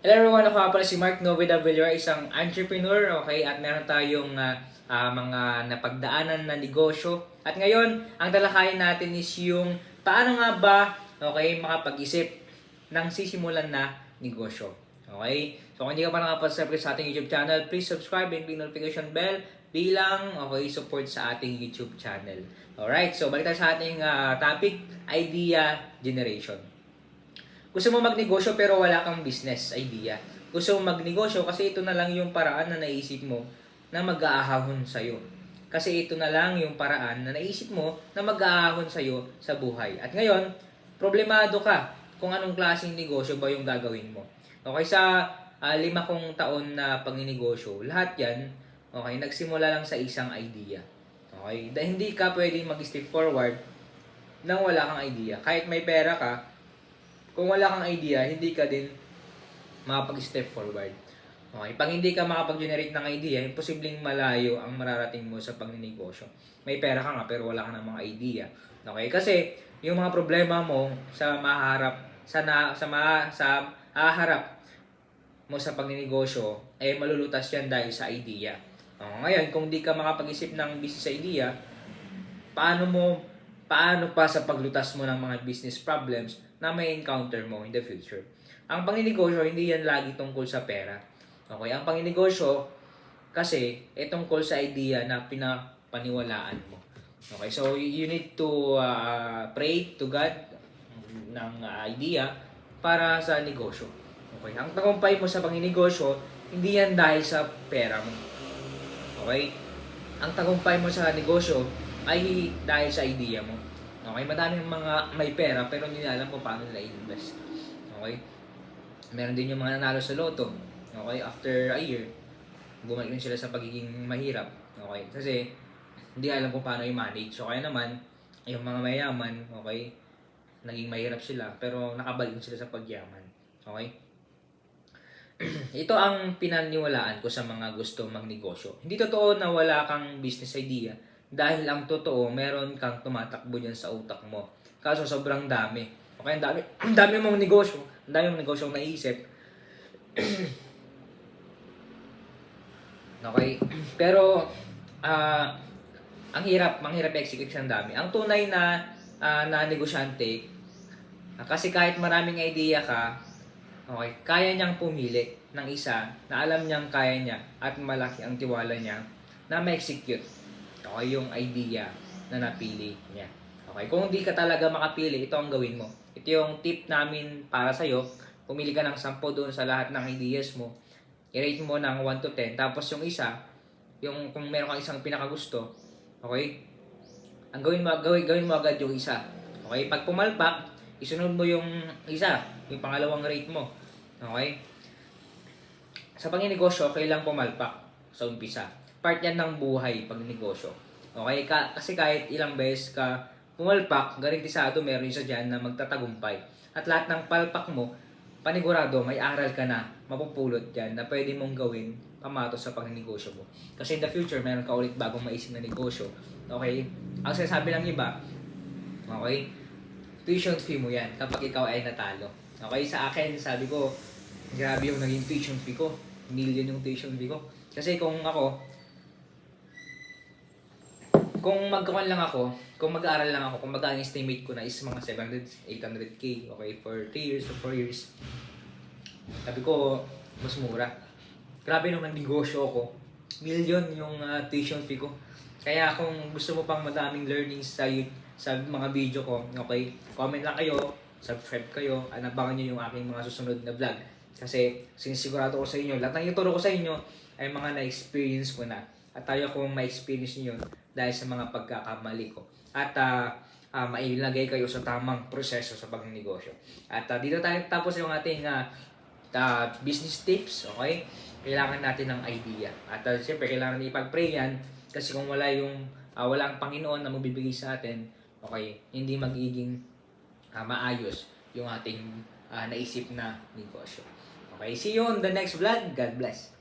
Hello everyone, ako pala si Mark Novida Villar, isang entrepreneur, okay? At meron tayong ah, ah, mga napagdaanan na negosyo. At ngayon, ang talakayin natin is yung paano nga ba, okay, makapag-isip ng sisimulan na negosyo. Okay? So kung hindi ka pa nakapag-subscribe sa ating YouTube channel, please subscribe and click notification bell bilang okay support sa ating YouTube channel. Alright, so balik tayo sa ating ah, topic, idea generation. Gusto mo magnegosyo pero wala kang business idea. Gusto mo magnegosyo kasi ito na lang yung paraan na naisip mo na mag-aahon sa'yo. Kasi ito na lang yung paraan na naisip mo na mag-aahon sa'yo sa buhay. At ngayon, problemado ka kung anong klaseng negosyo ba yung gagawin mo. Okay, sa ah, lima kong taon na pagninegosyo, lahat yan, okay, nagsimula lang sa isang idea. Okay? Dahil hindi ka pwedeng mag-step forward nang wala kang idea. Kahit may pera ka, kung wala kang idea, hindi ka din makapag-step forward. Okay, pag hindi ka makapag-generate ng idea, imposibleng malayo ang mararating mo sa pagninegosyo. May pera ka nga pero wala ka ng mga idea. Okay, kasi yung mga problema mo sa maharap sa na, sa ma, sa haharap mo sa pagninegosyo eh malulutas yan dahil sa idea. Oh, ngayon, kung di ka makapag-isip ng business idea, paano mo paano pa sa paglutas mo ng mga business problems na may encounter mo in the future. Ang pangninegosyo, hindi yan lagi tungkol sa pera. Okay, ang pangninegosyo, kasi, e tungkol sa idea na pinapaniwalaan mo. Okay, so you need to uh, pray to God ng uh, idea para sa negosyo. Okay, ang tagumpay mo sa pangninegosyo, hindi yan dahil sa pera mo. Okay? Ang tagumpay mo sa negosyo ay dahil sa idea mo. Okay, madaming mga may pera pero hindi nila alam kung paano nila i-invest. Okay? Meron din yung mga nanalo sa loto. Okay, after a year, bumalik din sila sa pagiging mahirap. Okay, kasi hindi alam kung paano i-manage. So, kaya naman, yung mga mayaman, okay, naging mahirap sila, pero nakabalik din sila sa pagyaman. Okay? Ito ang pinaniwalaan ko sa mga gusto magnegosyo. Hindi totoo na wala kang business idea dahil ang totoo, meron kang tumatakbo dyan sa utak mo. Kaso sobrang dami. Okay, ang dami, ang dami mong negosyo, ang dami mong negosyo naisip. okay, pero ah ang hirap, ang hirap execute ng dami. Ang tunay na ah, na negosyante, ah, kasi kahit maraming idea ka, okay, kaya niyang pumili ng isa na alam niyang kaya niya at malaki ang tiwala niya na ma-execute okay, yung idea na napili niya. Okay, kung hindi ka talaga makapili, ito ang gawin mo. Ito yung tip namin para sa'yo. Pumili ka ng 10 doon sa lahat ng ideas mo. I-rate mo ng 1 to 10. Tapos yung isa, yung kung meron kang isang pinakagusto, okay, ang gawin mo, gawin, gawin mo agad yung isa. Okay, pag pumalpak, isunod mo yung isa, yung pangalawang rate mo. Okay? Sa panginegosyo, kailang pumalpak sa umpisa. Part yan ng buhay pag negosyo. Okay? Ka, kasi kahit ilang beses ka pumalpak, garantisado meron isa dyan na magtatagumpay. At lahat ng palpak mo, panigurado, may aral ka na mapupulot dyan na pwede mong gawin pamatos sa pagnegosyo mo. Kasi in the future, meron ka ulit bagong maisip na negosyo. Okay? Ang sinasabi ng iba, okay, tuition fee mo yan kapag ikaw ay natalo. Okay, sa akin, sabi ko, grabe yung naging tuition fee ko. Million yung tuition fee ko. Kasi kung ako, kung magkakuan lang ako, kung mag-aaral lang ako, kung mag estimate ko na is mga 700, 800k, okay, for 3 years to 4 years, sabi ko, mas mura. Grabe nung nag-negosyo ako, million yung ah, tuition fee ko. Kaya kung gusto mo pang madaming learnings sa, sa mga video ko, okay, comment lang kayo, subscribe kayo, at abangan nyo yung aking mga susunod na vlog. Kasi sinisigurado ko sa inyo, lahat ng ituro ko sa inyo ay mga na-experience ko na. At tayo kung ma-experience yun dahil sa mga pagkakamali ko. At ah, ah, mailagay kayo sa tamang proseso sa pagnegosyo. At ah, dito tayo tapos yung ating ah, ah, business tips, okay? Kailangan natin ng idea. At uh, siyempre, kailangan ipag-pray yan kasi kung wala yung, ah, wala ang Panginoon na magbibigay sa atin, okay, hindi magiging ah, maayos yung ating ah, naisip na negosyo. Okay, see you on the next vlog. God bless.